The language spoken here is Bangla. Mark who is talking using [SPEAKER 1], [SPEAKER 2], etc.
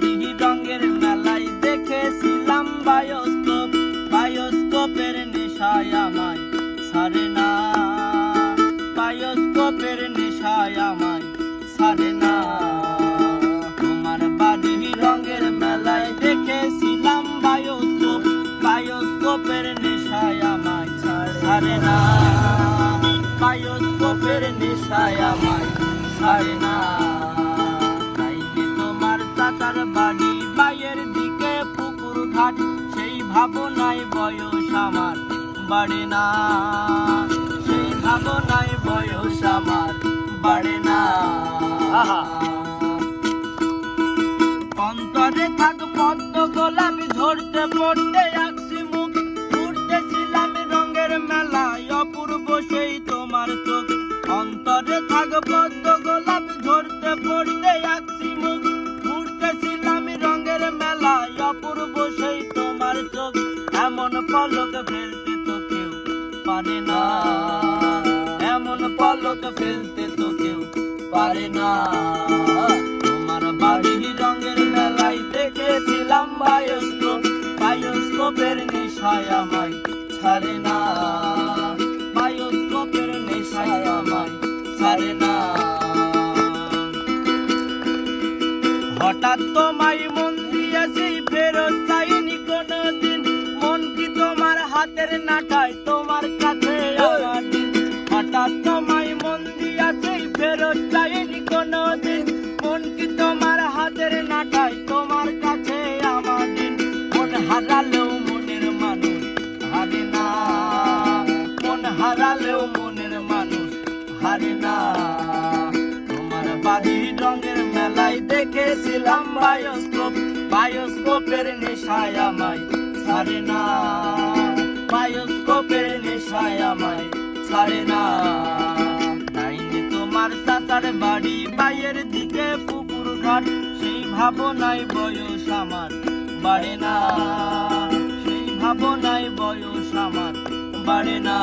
[SPEAKER 1] বাড়ি রঙের মেলায় দেখেছিলাম বায়োস্কোপ, বায়োস্কোপের নেশায় আমায় সারে না। বায়োস্কোপের নেশায় আমায় সারে না। তোমার বাড়ি রঙের মেলায় দেখেছিলাম বায়োস্কোপ, বায়োস্কোপের নেশায় আমায় সারে না। বায়োস্কোপের নেশায় আমায় সারে না। চাচার বাড়ি বাইয়ের দিকে পুকুর ঘাট সেই ভাবনায় বয়স আমার বাড়ে না। সেই ভাবনায় বয়স আমার বাড়ে না। অন্তরে থাক পদ্ম গোলাপি ধরতে পড়তে আঁকছি মুখ। ঘুরতেছিলাম রঙের মেলায় অপূর্ব সেই তোমার চোখ। অন্তরে থাক পদ্ম তোমার চোখ, এমন পলক ফেলতে তো কেউ পারে না। এমন পলক ফেলতে তো কেউ পারে না। তোমার বাড়ি রঙের মেলায় দেখেছিলাম বায়োস্কোপ, বায়োস্কোপের নেশায় আমায় ছাড়ে না। বায়োস্কোপের নেশায় আমায় ছাড়ে না। হঠাৎ তোমায় হাতের নাটায় তোমার কাছে দিন হঠাৎ তোমায় মন দিয়েছি, ফেরত চাইনি কোনোদিন। মন কি তোমার হাতের নাটায় তোমার কাছে আমার দিন? মন হারালেও মনের মানুষ, হারে না। মন হারালেও মনের মানুষ, হারে না। তোমার বাড়ি রঙের মেলায় দেখেছিলাম বায়োস্কোপ, বায়োস্কোপের নেশায় আমায় ছাড়ে না। ছাড়ে না। ডাইনি তোমার চাচার বাড়ি বাইয়ের দিকে পুকুর ঘাট, সেই ভাবনায় বয়স আমার বাড়ে না। সেই ভাবনায় বয়স আমার বাড়ে না।